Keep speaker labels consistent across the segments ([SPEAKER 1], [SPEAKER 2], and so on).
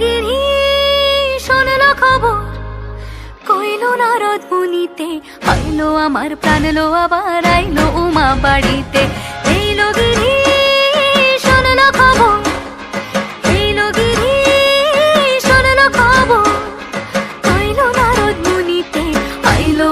[SPEAKER 1] গিরি শোনল খবর।
[SPEAKER 2] কইল নারদ মুনিতে হইল আমার প্রাণ লো আবার আইলো উমা বাড়িতে।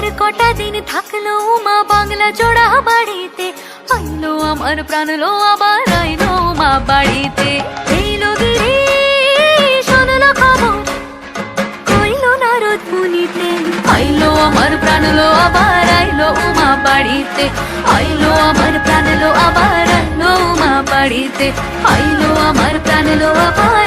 [SPEAKER 2] আর কটা দিন থাকল মা বাংলা জোড়া বাড়িতে, আইলো আমার প্রাণ লো আবার, আইলো মা বাড়িতে। এইলো গিরি শোনলো খবর, কইলো নারদ মুনিতে, আইলো আমার প্রাণ লো আবার, আইলো উমা বাড়িতে। আইলো আমার প্রাণ লো আবার, আইলো উমা বাড়িতে। আইলো আমার প্রাণ লো আবার